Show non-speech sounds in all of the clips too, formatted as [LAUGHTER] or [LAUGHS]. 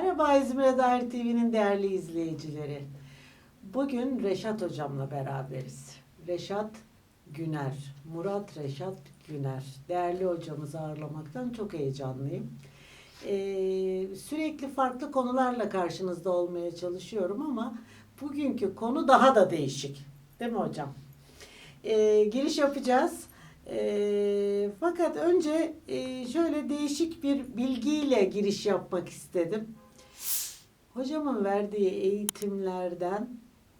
Merhaba İzmir'e dair TV'nin değerli izleyicileri. Bugün Reşat hocamla beraberiz. Reşat Güner, Murat Reşat Güner. Değerli hocamızı ağırlamaktan çok heyecanlıyım. Ee, sürekli farklı konularla karşınızda olmaya çalışıyorum ama bugünkü konu daha da değişik. Değil mi hocam? Ee, giriş yapacağız. Ee, fakat önce e, şöyle değişik bir bilgiyle giriş yapmak istedim. Hocamın verdiği eğitimlerden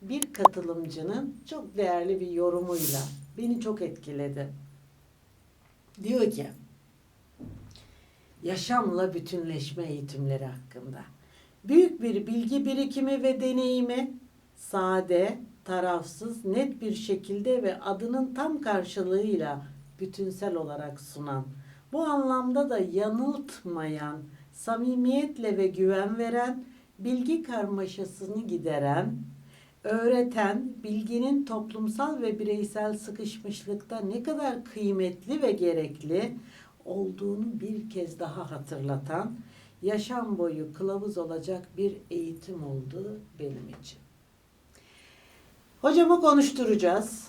bir katılımcının çok değerli bir yorumuyla beni çok etkiledi. Diyor ki, yaşamla bütünleşme eğitimleri hakkında. Büyük bir bilgi birikimi ve deneyimi sade, tarafsız, net bir şekilde ve adının tam karşılığıyla bütünsel olarak sunan, bu anlamda da yanıltmayan, samimiyetle ve güven veren, bilgi karmaşasını gideren, öğreten, bilginin toplumsal ve bireysel sıkışmışlıkta ne kadar kıymetli ve gerekli olduğunu bir kez daha hatırlatan, yaşam boyu kılavuz olacak bir eğitim oldu benim için. Hocamı konuşturacağız.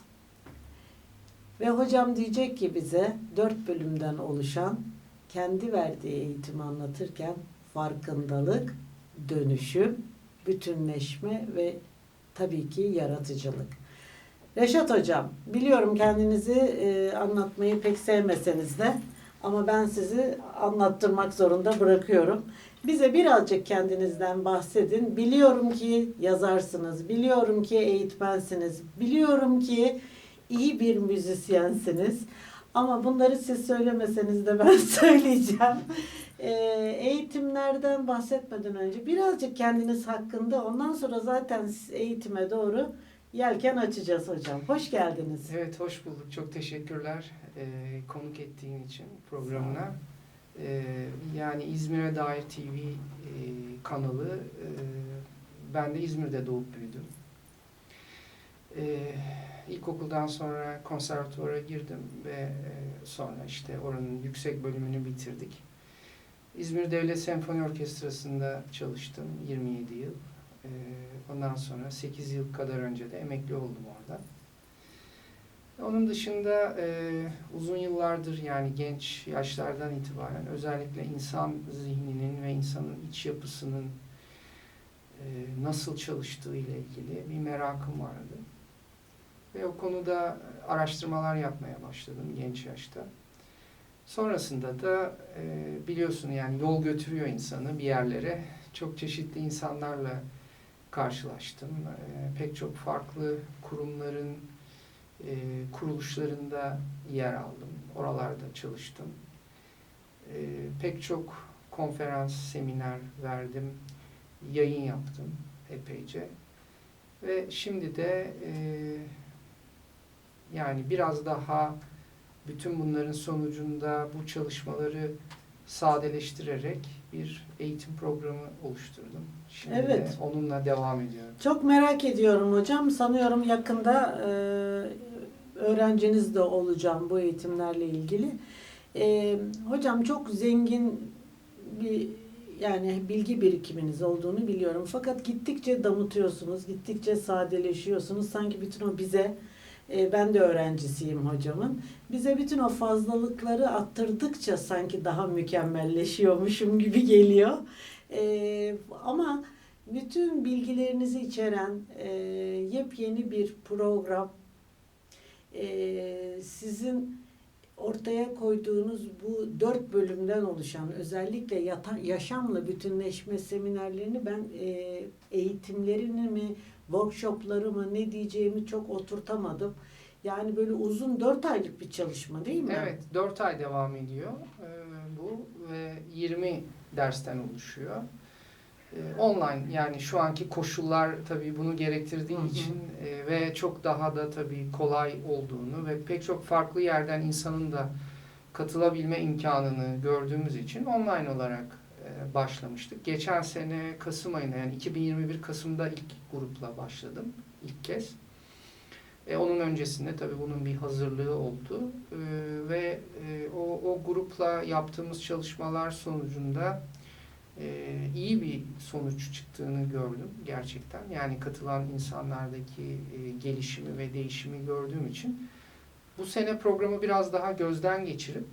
Ve hocam diyecek ki bize dört bölümden oluşan kendi verdiği eğitimi anlatırken farkındalık, dönüşüm, bütünleşme ve tabii ki yaratıcılık. Reşat hocam, biliyorum kendinizi e, anlatmayı pek sevmeseniz de ama ben sizi anlattırmak zorunda bırakıyorum. Bize birazcık kendinizden bahsedin. Biliyorum ki yazarsınız, biliyorum ki eğitmensiniz, biliyorum ki iyi bir müzisyensiniz. Ama bunları siz söylemeseniz de ben [LAUGHS] söyleyeceğim. Ee, eğitimlerden bahsetmeden önce birazcık kendiniz hakkında ondan sonra zaten eğitime doğru yelken açacağız hocam. Hoş geldiniz. Evet, hoş bulduk. Çok teşekkürler e, konuk ettiğin için programına. E, yani İzmir'e dair TV e, kanalı. E, ben de İzmir'de doğup büyüdüm. E, ilkokuldan sonra konservatuvara girdim ve e, sonra işte oranın yüksek bölümünü bitirdik. İzmir Devlet Senfoni Orkestrası'nda çalıştım 27 yıl. E, ondan sonra 8 yıl kadar önce de emekli oldum orada. Onun dışında e, uzun yıllardır yani genç yaşlardan itibaren özellikle insan zihninin ve insanın iç yapısının e, nasıl çalıştığı ile ilgili bir merakım vardı. Ve o konuda araştırmalar yapmaya başladım genç yaşta. Sonrasında da e, biliyorsun yani yol götürüyor insanı bir yerlere. Çok çeşitli insanlarla karşılaştım. E, pek çok farklı kurumların e, kuruluşlarında yer aldım. Oralarda çalıştım. E, pek çok konferans, seminer verdim. Yayın yaptım epeyce. Ve şimdi de e, yani biraz daha bütün bunların sonucunda bu çalışmaları sadeleştirerek bir eğitim programı oluşturdum. Şimdi Evet. de onunla devam ediyorum. Çok merak ediyorum hocam. Sanıyorum yakında e, öğrenciniz de olacağım bu eğitimlerle ilgili. E, hocam çok zengin bir yani bilgi birikiminiz olduğunu biliyorum. Fakat gittikçe damıtıyorsunuz, gittikçe sadeleşiyorsunuz. Sanki bütün o bize e, ben de öğrencisiyim hocamın. Bize bütün o fazlalıkları attırdıkça sanki daha mükemmelleşiyormuşum gibi geliyor. E, ama bütün bilgilerinizi içeren e, yepyeni bir program e, sizin ortaya koyduğunuz bu dört bölümden oluşan özellikle yata, yaşamla bütünleşme seminerlerini ben e, eğitimlerini mi workshopları mı ne diyeceğimi çok oturtamadım. Yani böyle uzun dört aylık bir çalışma değil mi? Evet, 4 ay devam ediyor e, bu ve 20 dersten oluşuyor. E, online yani şu anki koşullar tabii bunu gerektirdiği için e, ve çok daha da tabii kolay olduğunu ve pek çok farklı yerden insanın da katılabilme imkanını gördüğümüz için online olarak başlamıştık. Geçen sene Kasım ayında yani 2021 Kasım'da ilk grupla başladım ilk kez. E, onun öncesinde tabii bunun bir hazırlığı oldu E, ve e, o, o grupla yaptığımız çalışmalar sonucunda e, iyi bir sonuç çıktığını gördüm gerçekten. Yani katılan insanlardaki e, gelişimi ve değişimi gördüğüm için bu sene programı biraz daha gözden geçirip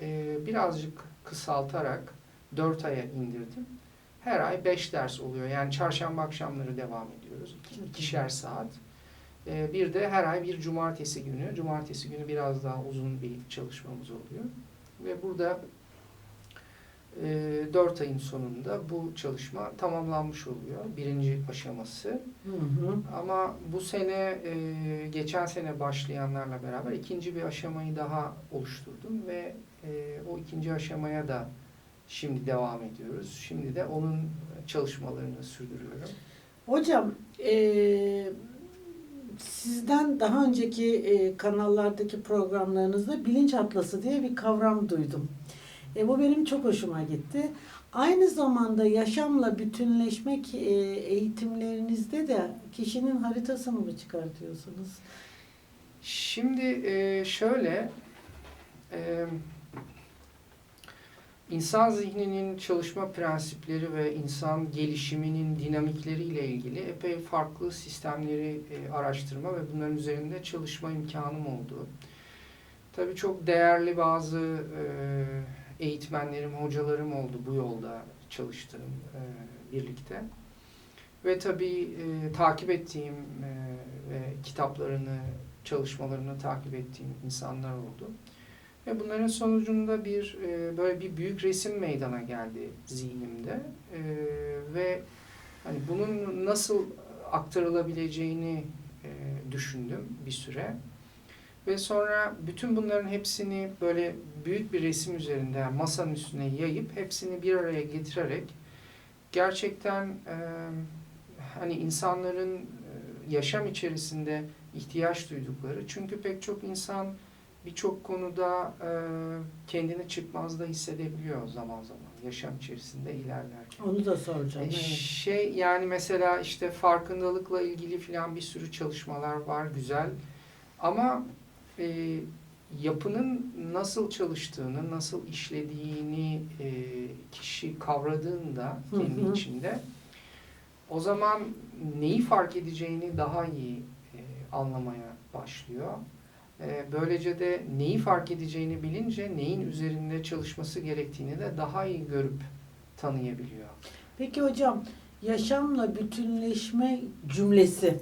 e, birazcık kısaltarak 4 aya indirdim. Her ay 5 ders oluyor. Yani çarşamba akşamları devam ediyoruz. İki, ikişer saat. E, bir de her ay bir cumartesi günü. Cumartesi günü biraz daha uzun bir çalışmamız oluyor. Ve burada e, 4 ayın sonunda bu çalışma tamamlanmış oluyor. Birinci aşaması. Hı hı. Ama bu sene e, geçen sene başlayanlarla beraber ikinci bir aşamayı daha oluşturdum ve e, o ikinci aşamaya da şimdi devam ediyoruz. Şimdi de onun çalışmalarını sürdürüyorum. Hocam eee, sizden daha önceki eee, kanallardaki programlarınızda bilinç atlası diye bir kavram duydum. E, bu benim çok hoşuma gitti. Aynı zamanda yaşamla bütünleşmek eee, eğitimlerinizde de kişinin haritasını mı çıkartıyorsunuz? Şimdi e, şöyle e, insan zihninin çalışma prensipleri ve insan gelişiminin dinamikleriyle ilgili epey farklı sistemleri e, araştırma ve bunların üzerinde çalışma imkanım oldu. Tabii çok değerli bazı e, eğitmenlerim, hocalarım oldu bu yolda çalıştığım e, birlikte. Ve tabii e, takip ettiğim e, ve kitaplarını, çalışmalarını takip ettiğim insanlar oldu. Ve bunların sonucunda bir e, böyle bir büyük resim meydana geldi zihnimde. E, ve hani bunun nasıl aktarılabileceğini e, düşündüm bir süre. Ve sonra bütün bunların hepsini böyle büyük bir resim üzerinde masanın üstüne yayıp hepsini bir araya getirerek gerçekten e, hani insanların e, yaşam içerisinde ihtiyaç duydukları çünkü pek çok insan birçok konuda e, kendini çıkmazda hissedebiliyor zaman zaman yaşam içerisinde ilerlerken. Onu da soracağım. E, evet. Şey yani mesela işte farkındalıkla ilgili filan bir sürü çalışmalar var güzel ama e, yapının nasıl çalıştığını, nasıl işlediğini e, kişi kavradığında Hı kendi hı. içinde o zaman neyi fark edeceğini daha iyi e, anlamaya başlıyor. E, böylece de neyi fark edeceğini bilince neyin üzerinde çalışması gerektiğini de daha iyi görüp tanıyabiliyor. Peki hocam yaşamla bütünleşme cümlesi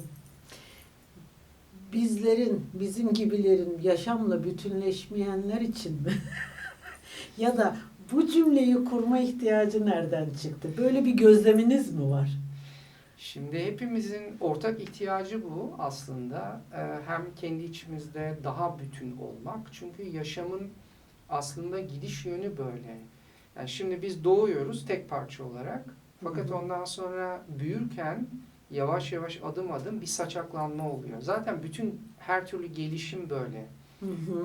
bizlerin, bizim gibilerin yaşamla bütünleşmeyenler için mi? [LAUGHS] ya da bu cümleyi kurma ihtiyacı nereden çıktı? Böyle bir gözleminiz mi var? Şimdi hepimizin ortak ihtiyacı bu aslında. Ee, Hem kendi içimizde daha bütün olmak. Çünkü yaşamın aslında gidiş yönü böyle. Yani şimdi biz doğuyoruz tek parça olarak. Fakat ondan sonra büyürken yavaş yavaş adım adım bir saçaklanma oluyor. Zaten bütün her türlü gelişim böyle.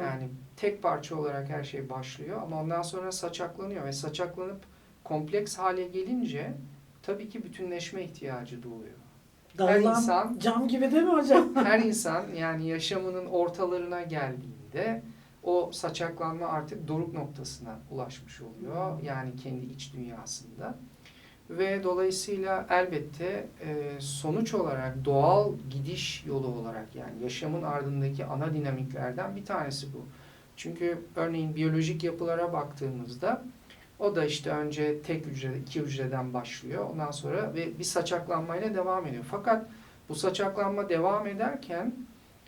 Yani tek parça olarak her şey başlıyor ama ondan sonra saçaklanıyor ve saçaklanıp kompleks hale gelince tabii ki bütünleşme ihtiyacı doğuyor. Her Dağılan insan cam gibi değil mi hocam? [LAUGHS] her insan yani yaşamının ortalarına geldiğinde o saçaklanma artık doruk noktasına ulaşmış oluyor. Yani kendi iç dünyasında. Ve dolayısıyla elbette e, sonuç olarak doğal gidiş yolu olarak yani yaşamın ardındaki ana dinamiklerden bir tanesi bu. Çünkü örneğin biyolojik yapılara baktığımızda o da işte önce tek hücre, iki hücreden başlıyor. Ondan sonra ve bir saçaklanmayla devam ediyor. Fakat bu saçaklanma devam ederken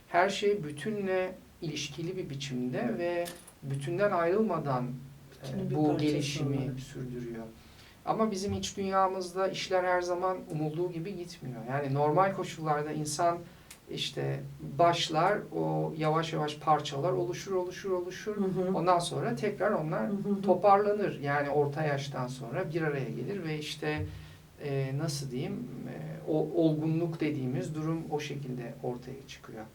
her şey bütünle ilişkili bir biçimde ve bütünden ayrılmadan e, bu gelişimi olarak. sürdürüyor. Ama bizim iç dünyamızda işler her zaman umulduğu gibi gitmiyor. Yani normal koşullarda insan işte başlar, o yavaş yavaş parçalar oluşur, oluşur, oluşur. Hı hı. Ondan sonra tekrar onlar Hı hı. toparlanır. Yani orta yaştan sonra bir araya gelir ve işte e, nasıl diyeyim e, o olgunluk dediğimiz durum o şekilde ortaya çıkıyor.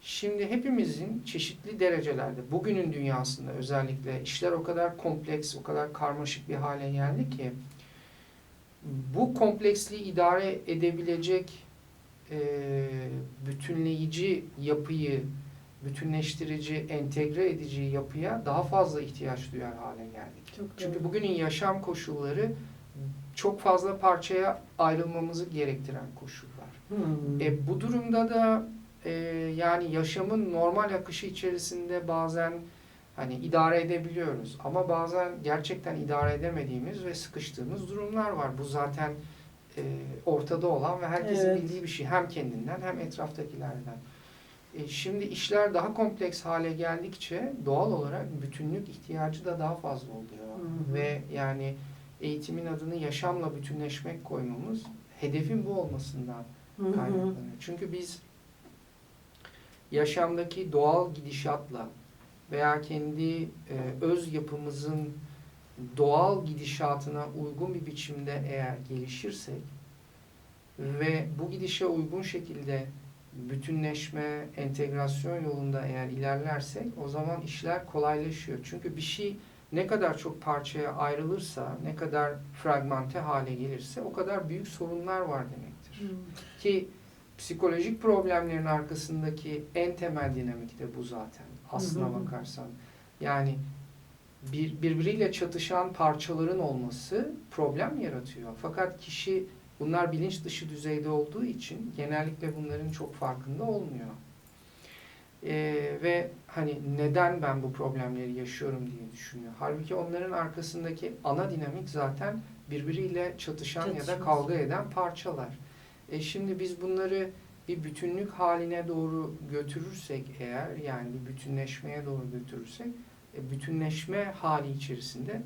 Şimdi hepimizin çeşitli derecelerde bugünün dünyasında özellikle işler o kadar kompleks, o kadar karmaşık bir hale geldi ki bu kompleksliği idare edebilecek e, bütünleyici yapıyı, bütünleştirici, entegre edici yapıya daha fazla ihtiyaç duyar hale geldik. Çok Çünkü doğru. bugünün yaşam koşulları çok fazla parçaya ayrılmamızı gerektiren koşullar. Hmm. E, bu durumda da e, yani yaşamın normal akışı içerisinde bazen hani idare edebiliyoruz ama bazen gerçekten idare edemediğimiz ve sıkıştığımız durumlar var. Bu zaten e, ortada olan ve herkesin Evet. bildiği bir şey hem kendinden hem etraftakilerden. E, şimdi işler daha kompleks hale geldikçe doğal olarak bütünlük ihtiyacı da daha fazla oluyor Hı hı. ve yani eğitimin adını yaşamla bütünleşmek koymamız hedefin bu olmasından kaynaklanıyor. Çünkü biz yaşamdaki doğal gidişatla veya kendi e, öz yapımızın doğal gidişatına uygun bir biçimde eğer gelişirsek ve bu gidişe uygun şekilde bütünleşme, entegrasyon yolunda eğer ilerlersek o zaman işler kolaylaşıyor. Çünkü bir şey ne kadar çok parçaya ayrılırsa, ne kadar fragmente hale gelirse o kadar büyük sorunlar var demektir. Hmm. Ki psikolojik problemlerin arkasındaki en temel dinamik de bu zaten. Aslına hı. bakarsan. Yani bir, birbiriyle çatışan parçaların olması problem yaratıyor. Fakat kişi bunlar bilinç dışı düzeyde olduğu için genellikle bunların çok farkında olmuyor. Ee, ve hani neden ben bu problemleri yaşıyorum diye düşünüyor. Halbuki onların arkasındaki ana dinamik zaten birbiriyle çatışan ya da kavga eden parçalar. E şimdi biz bunları bir bütünlük haline doğru götürürsek eğer yani bir bütünleşmeye doğru götürürsek bütünleşme hali içerisinde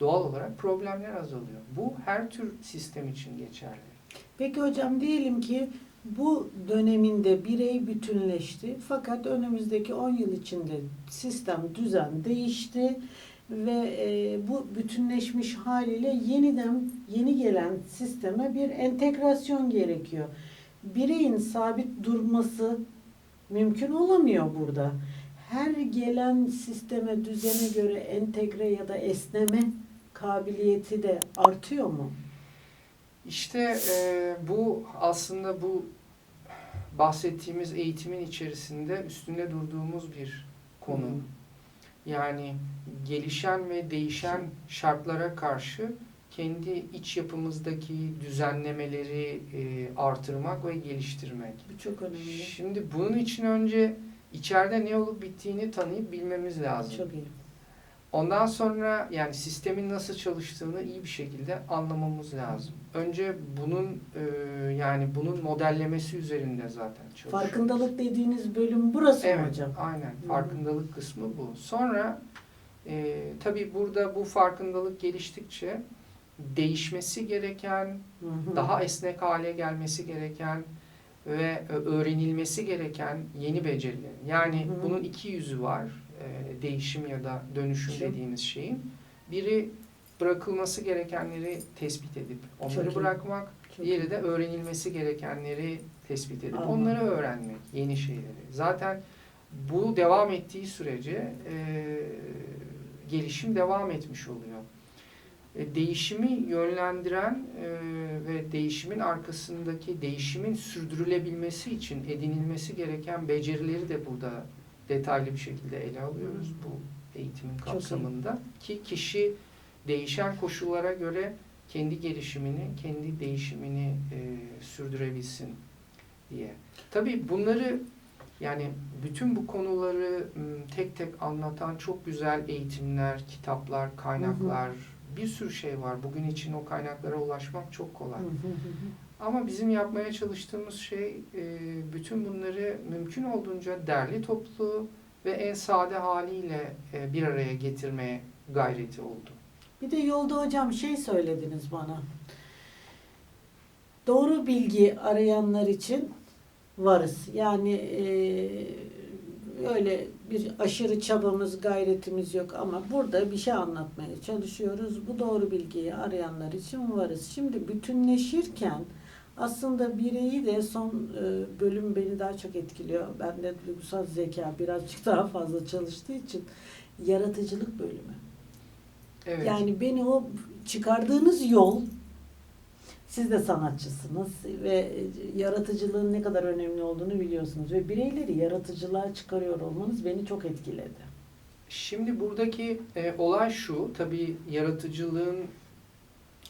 doğal olarak problemler azalıyor. Bu her tür sistem için geçerli. Peki hocam diyelim ki bu döneminde birey bütünleşti fakat önümüzdeki 10 yıl içinde sistem, düzen değişti ve e, bu bütünleşmiş haliyle yeniden yeni gelen sisteme bir entegrasyon gerekiyor. Bireyin sabit durması mümkün olamıyor burada. Her gelen sisteme, düzene göre entegre ya da esneme kabiliyeti de artıyor mu? İşte e, bu aslında bu bahsettiğimiz eğitimin içerisinde üstünde durduğumuz bir konu. Hı. Yani gelişen ve değişen şartlara karşı kendi iç yapımızdaki düzenlemeleri e, artırmak ve geliştirmek. Bu çok önemli. Şimdi bunun için önce içeride ne olup bittiğini tanıyıp bilmemiz lazım. Çok iyi. Ondan sonra yani sistemin nasıl çalıştığını iyi bir şekilde anlamamız lazım. Önce bunun e, yani bunun modellemesi üzerinde zaten çalışıyoruz. Farkındalık dediğiniz bölüm burası mı Evet, hocam? aynen. Farkındalık kısmı bu. Sonra e, tabii burada bu farkındalık geliştikçe değişmesi gereken, daha esnek hale gelmesi gereken ve ö- öğrenilmesi gereken yeni beceriler. Yani Hı hı. bunun iki yüzü var. e, değişim ya da dönüşüm Dönüşüm. dediğimiz şeyin. Biri bırakılması gerekenleri tespit edip onları Çok bırakmak. Çok Diğeri de öğrenilmesi gerekenleri tespit edip Anladım. onları öğrenmek, yeni şeyleri. Zaten bu devam ettiği sürece e, gelişim devam etmiş oluyor. E, değişimi yönlendiren e, ve değişimin arkasındaki değişimin sürdürülebilmesi için edinilmesi gereken becerileri de burada detaylı bir şekilde ele alıyoruz bu eğitimin kapsamında. Ki kişi değişen koşullara göre kendi gelişimini, kendi değişimini e, sürdürebilsin diye. Tabii bunları yani bütün bu konuları tek tek anlatan çok güzel eğitimler, kitaplar, kaynaklar, bir sürü şey var. Bugün için o kaynaklara ulaşmak çok kolay. Ama bizim yapmaya çalıştığımız şey e, bütün bunları mümkün olduğunca derli toplu ve en sade haliyle e, bir araya getirmeye gayreti oldu. Bir de yolda hocam şey söylediniz bana. Doğru bilgi arayanlar için varız. Yani e, öyle bir aşırı çabamız, gayretimiz yok ama burada bir şey anlatmaya çalışıyoruz. Bu doğru bilgiyi arayanlar için varız. Şimdi bütünleşirken aslında bireyi de son e, bölüm beni daha çok etkiliyor. Ben de duygusal zeka birazcık daha fazla çalıştığı için yaratıcılık bölümü. Evet. Yani beni o çıkardığınız yol siz de sanatçısınız ve yaratıcılığın ne kadar önemli olduğunu biliyorsunuz ve bireyleri yaratıcılığa çıkarıyor olmanız beni çok etkiledi. Şimdi buradaki e, olay şu, tabii yaratıcılığın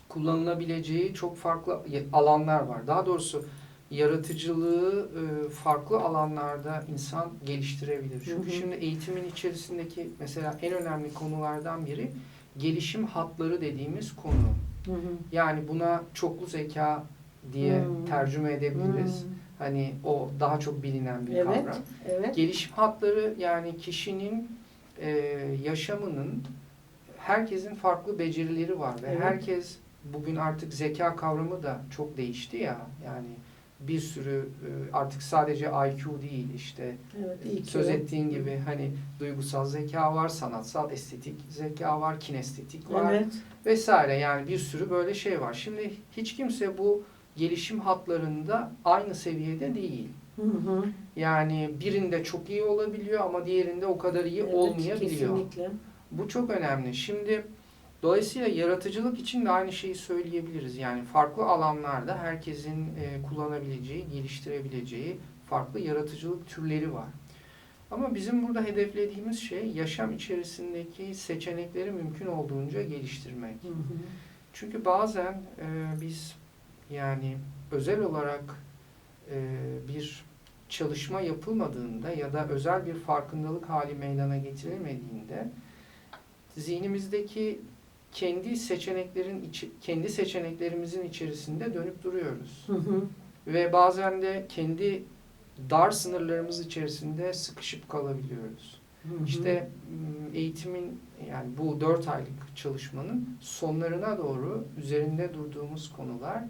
kullanılabileceği çok farklı alanlar var. Daha doğrusu yaratıcılığı e, farklı alanlarda insan geliştirebilir. Çünkü Hı hı. şimdi eğitimin içerisindeki mesela en önemli konulardan biri gelişim hatları dediğimiz konu. Hı hı. Yani buna çoklu zeka diye Hmm. tercüme edebiliriz. Hmm. Hani o daha çok bilinen bir Evet, kavram. evet. Gelişim hatları yani kişinin e, yaşamının herkesin farklı becerileri var ve Evet. herkes bugün artık zeka kavramı da çok değişti ya yani bir sürü e, artık sadece IQ değil işte Evet, ki söz ettiğin gibi hani duygusal zeka var, sanatsal estetik zeka var, kinestetik var Evet. vesaire yani bir sürü böyle şey var. Şimdi hiç kimse bu gelişim hatlarında aynı seviyede değil. Hı hı. Yani birinde çok iyi olabiliyor ama diğerinde o kadar iyi Evet, olmayabiliyor. Kesinlikle. Bu çok önemli. Şimdi dolayısıyla yaratıcılık için de aynı şeyi söyleyebiliriz. Yani farklı alanlarda herkesin e, kullanabileceği, geliştirebileceği farklı yaratıcılık türleri var. Ama bizim burada hedeflediğimiz şey yaşam içerisindeki seçenekleri mümkün olduğunca geliştirmek. Hı hı. Çünkü bazen e, biz yani özel olarak e, bir çalışma yapılmadığında ya da özel bir farkındalık hali meydana getirilmediğinde zihnimizdeki kendi seçeneklerin içi, kendi seçeneklerimizin içerisinde dönüp duruyoruz. Hı hı. Ve bazen de kendi dar sınırlarımız içerisinde sıkışıp kalabiliyoruz. Hı hı. İşte eğitimin yani bu 4 aylık çalışmanın sonlarına doğru üzerinde durduğumuz konular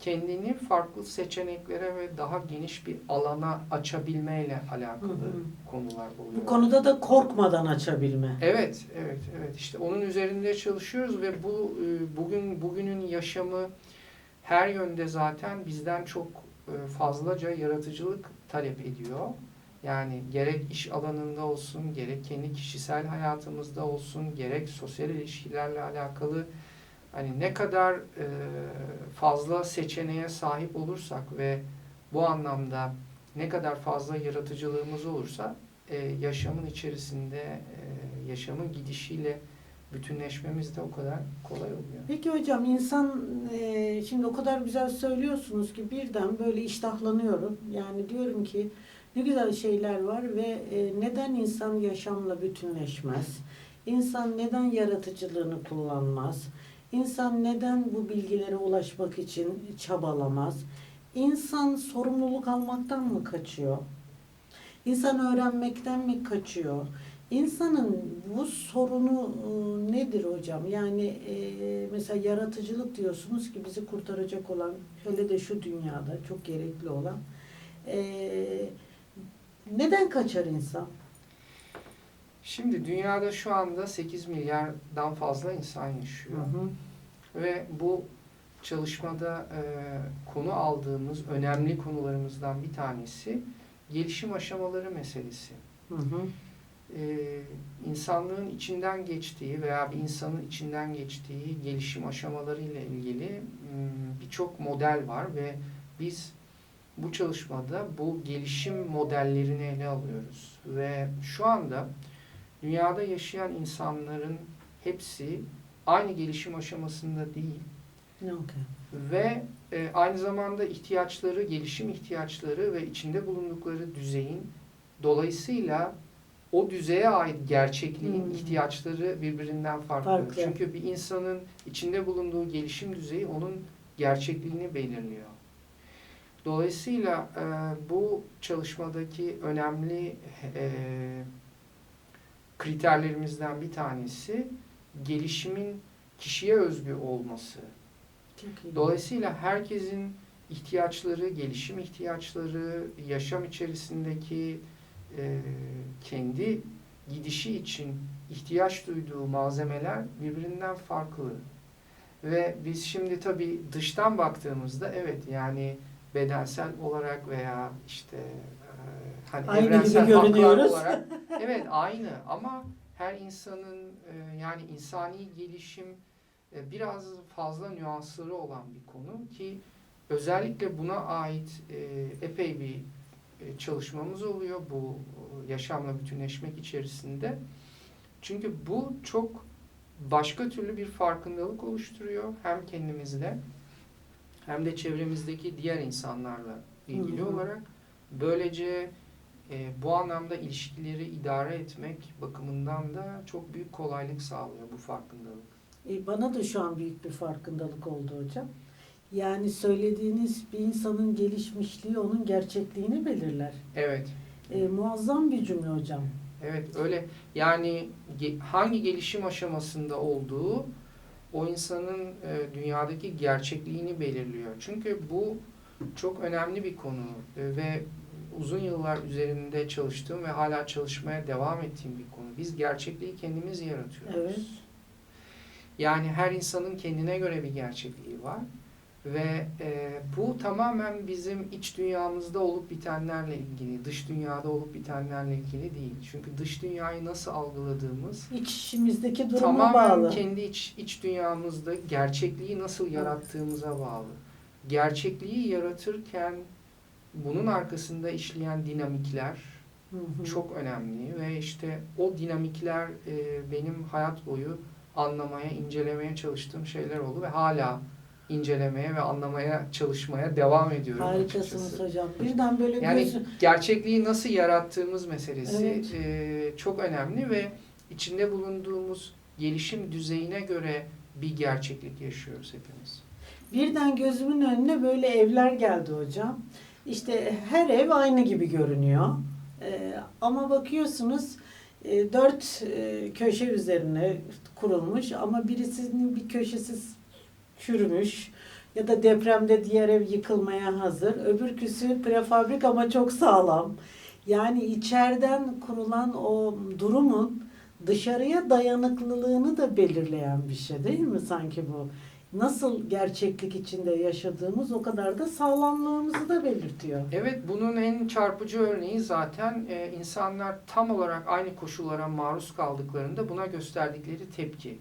kendini farklı seçeneklere ve daha geniş bir alana açabilmeyle alakalı Hı hı. konular oluyor. Bu konuda da korkmadan açabilme. Evet, evet, evet. İşte onun üzerinde çalışıyoruz ve bu e, bugün bugünün yaşamı her yönde zaten bizden çok e, fazlaca yaratıcılık talep ediyor. Yani gerek iş alanında olsun, gerek kendi kişisel hayatımızda olsun, gerek sosyal ilişkilerle alakalı hani ne kadar e, fazla seçeneğe sahip olursak ve bu anlamda ne kadar fazla yaratıcılığımız olursa e, yaşamın içerisinde e, yaşamın gidişiyle bütünleşmemiz de o kadar kolay oluyor. Peki hocam insan e, şimdi o kadar güzel söylüyorsunuz ki birden böyle iştahlanıyorum. Yani diyorum ki ne güzel şeyler var ve e, neden insan yaşamla bütünleşmez? İnsan neden yaratıcılığını kullanmaz? İnsan neden bu bilgilere ulaşmak için çabalamaz? İnsan sorumluluk almaktan mı kaçıyor? İnsan öğrenmekten mi kaçıyor? İnsanın bu sorunu e, nedir hocam? Yani e, mesela yaratıcılık diyorsunuz ki bizi kurtaracak olan, hele de şu dünyada çok gerekli olan. E, neden kaçar insan? Şimdi dünyada şu anda 8 milyardan fazla insan yaşıyor. Ve bu çalışmada e, konu aldığımız önemli konularımızdan bir tanesi gelişim aşamaları meselesi. Hı hı. e, insanlığın içinden geçtiği veya bir insanın içinden geçtiği gelişim aşamaları ile ilgili birçok model var ve biz bu çalışmada bu gelişim modellerini ele alıyoruz ve şu anda dünyada yaşayan insanların hepsi aynı gelişim aşamasında değil Ne okey. ve e, aynı zamanda ihtiyaçları, gelişim ihtiyaçları ve içinde bulundukları düzeyin dolayısıyla o düzeye ait gerçekliğin Hmm. ihtiyaçları birbirinden farklı. Farklı. Çünkü bir insanın içinde bulunduğu gelişim düzeyi onun gerçekliğini belirliyor. Dolayısıyla e, bu çalışmadaki önemli e, kriterlerimizden bir tanesi gelişimin kişiye özgü olması. Dolayısıyla herkesin ihtiyaçları, gelişim ihtiyaçları, yaşam içerisindeki e, kendi gidişi için ihtiyaç duyduğu malzemeler birbirinden farklı. Ve biz şimdi tabii dıştan baktığımızda evet yani bedensel olarak veya işte hani Aynı gibi evrensel görünüyoruz. olarak [LAUGHS] evet aynı ama her insanın e, yani insani gelişim e, biraz fazla nüansları olan bir konu ki özellikle buna ait e, epey bir e, çalışmamız oluyor bu e, yaşamla bütünleşmek içerisinde. Çünkü bu çok başka türlü bir farkındalık oluşturuyor. Hem kendimizde hem de çevremizdeki diğer insanlarla ilgili Hı hı. olarak. Böylece e, bu anlamda ilişkileri idare etmek bakımından da çok büyük kolaylık sağlıyor bu farkındalık. E, bana da şu an büyük bir farkındalık oldu hocam. Yani söylediğiniz bir insanın gelişmişliği onun gerçekliğini belirler. Evet. E, muazzam bir cümle hocam. Evet öyle yani hangi gelişim aşamasında olduğu o insanın e, dünyadaki gerçekliğini belirliyor. Çünkü bu çok önemli bir konu e, ve uzun yıllar üzerinde çalıştığım ve hala çalışmaya devam ettiğim bir konu. Biz gerçekliği kendimiz yaratıyoruz. Evet. Yani her insanın kendine göre bir gerçekliği var. Ve e, bu tamamen bizim iç dünyamızda olup bitenlerle ilgili, dış dünyada olup bitenlerle ilgili değil. Çünkü dış dünyayı nasıl algıladığımız İç işimizdeki duruma tamamen bağlı. kendi iç, iç dünyamızda gerçekliği nasıl yarattığımıza bağlı. Gerçekliği yaratırken bunun arkasında işleyen dinamikler, Hı hı. çok önemli ve işte o dinamikler e, benim hayat boyu anlamaya, incelemeye çalıştığım şeyler oldu ve hala incelemeye ve anlamaya çalışmaya devam ediyorum Harikasınız açıkçası. hocam. Birden böyle Yani gözü... gerçekliği nasıl yarattığımız meselesi Evet. e, çok önemli ve içinde bulunduğumuz gelişim düzeyine göre bir gerçeklik yaşıyoruz hepimiz. Birden gözümün önüne böyle evler geldi hocam. İşte her ev aynı gibi görünüyor. Ee, ama bakıyorsunuz e, dört e, köşe üzerine kurulmuş ama birisinin bir köşesi çürümüş ya da depremde diğer ev yıkılmaya hazır. Öbürküsü prefabrik ama çok sağlam. Yani içeriden kurulan o durumun dışarıya dayanıklılığını da belirleyen bir şey değil mi sanki bu? Nasıl gerçeklik içinde yaşadığımız o kadar da sağlamlığımızı da belirtiyor. Evet, bunun en çarpıcı örneği zaten e, insanlar tam olarak aynı koşullara maruz kaldıklarında buna gösterdikleri tepki.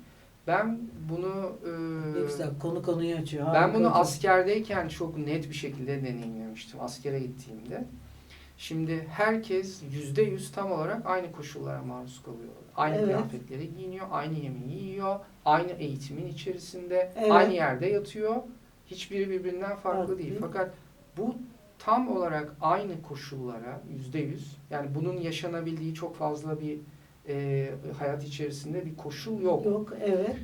Ben bunu e, Ne güzel konu konuyu açıyor. ben bunu askerdeyken çok net bir şekilde deneyimlemiştim askere gittiğimde. Şimdi herkes yüzde yüz tam olarak aynı koşullara maruz kalıyor. Aynı Evet. kıyafetleri giyiniyor, aynı yemeği yiyor, aynı eğitimin içerisinde, Evet. aynı yerde yatıyor. Hiçbiri birbirinden farklı Farklı değil. Fakat bu tam olarak aynı koşullara yüzde yüz, yani bunun yaşanabildiği çok fazla bir e, hayat içerisinde bir koşul yok. Yok evet.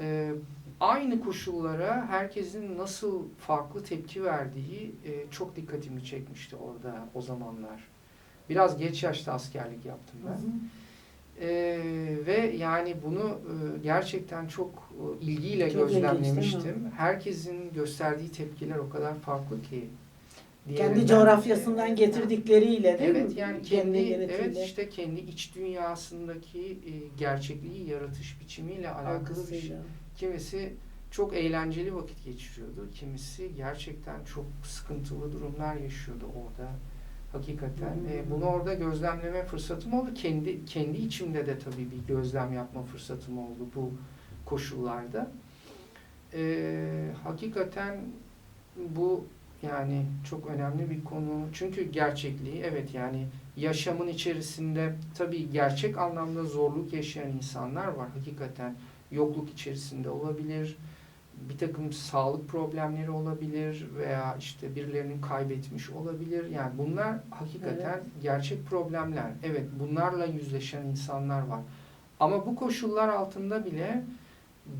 Ee, aynı koşullara herkesin nasıl farklı tepki verdiği e, çok dikkatimi çekmişti orada o zamanlar. Biraz geç yaşta askerlik yaptım Hı ben. hı. Ee, ve yani bunu e, gerçekten çok e, ilgiyle Çok mi? gözlemlemiştim. Herkesin gösterdiği tepkiler o kadar farklı ki. Kendi diğerinden. coğrafyasından getirdikleriyle değil mi? Evet yani kendi Kendine evet işte kendi iç dünyasındaki e, gerçekliği yaratış biçimiyle alakalı bir şey. Kimisi çok eğlenceli vakit geçiriyordu. Kimisi gerçekten çok sıkıntılı durumlar yaşıyordu orada. Hakikaten. Hmm. E, bunu orada gözlemleme fırsatım oldu. Kendi kendi içimde de tabii bir gözlem yapma fırsatım oldu bu koşullarda. E, hakikaten bu yani çok önemli bir konu. Çünkü gerçekliği evet yani yaşamın içerisinde tabii gerçek anlamda zorluk yaşayan insanlar var hakikaten yokluk içerisinde olabilir. Bir takım sağlık problemleri olabilir veya işte birilerini kaybetmiş olabilir. Yani bunlar hakikaten gerçek problemler. Evet bunlarla yüzleşen insanlar var. Ama bu koşullar altında bile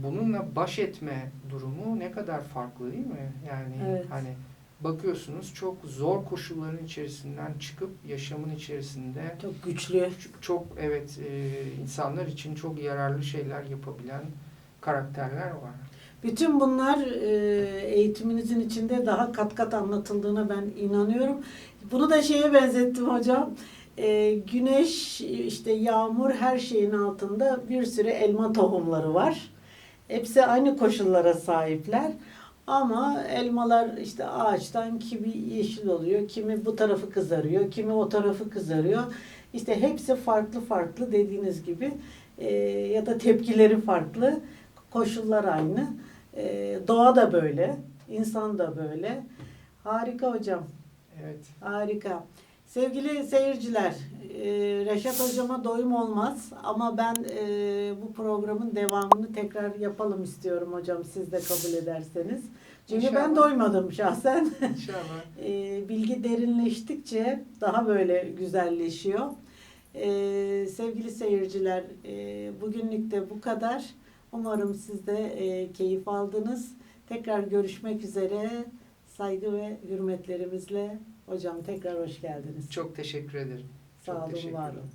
bununla baş etme durumu ne kadar farklı değil mi? Yani Evet. hani bakıyorsunuz çok zor koşulların içerisinden çıkıp yaşamın içerisinde Çok güçlü. çok, çok evet e, insanlar için çok yararlı şeyler yapabilen karakterler var. Bütün bunlar e, eğitiminizin içinde daha kat kat anlatıldığına ben inanıyorum. Bunu da şeye benzettim hocam. E, güneş, işte yağmur her şeyin altında bir sürü elma tohumları var. Hepsi aynı koşullara sahipler. Ama elmalar işte ağaçtan kimi yeşil oluyor, kimi bu tarafı kızarıyor, kimi o tarafı kızarıyor. İşte hepsi farklı farklı dediğiniz gibi E, ya da tepkileri farklı, koşullar aynı. E, doğa da böyle, insan da böyle. Harika hocam, Evet. harika. Sevgili seyirciler, e, Reşat Hocama doyum olmaz ama ben e, bu programın devamını tekrar yapalım istiyorum hocam siz de kabul ederseniz. Çünkü ben İnşallah. doymadım şahsen. İnşallah. [LAUGHS] E, bilgi derinleştikçe daha böyle güzelleşiyor. Sevgili seyirciler, bugünlük de bu kadar. Umarım siz de keyif aldınız. Tekrar görüşmek üzere. Saygı ve hürmetlerimizle hocam tekrar hoş geldiniz. Çok teşekkür ederim. Sağ Çok olun, var olun.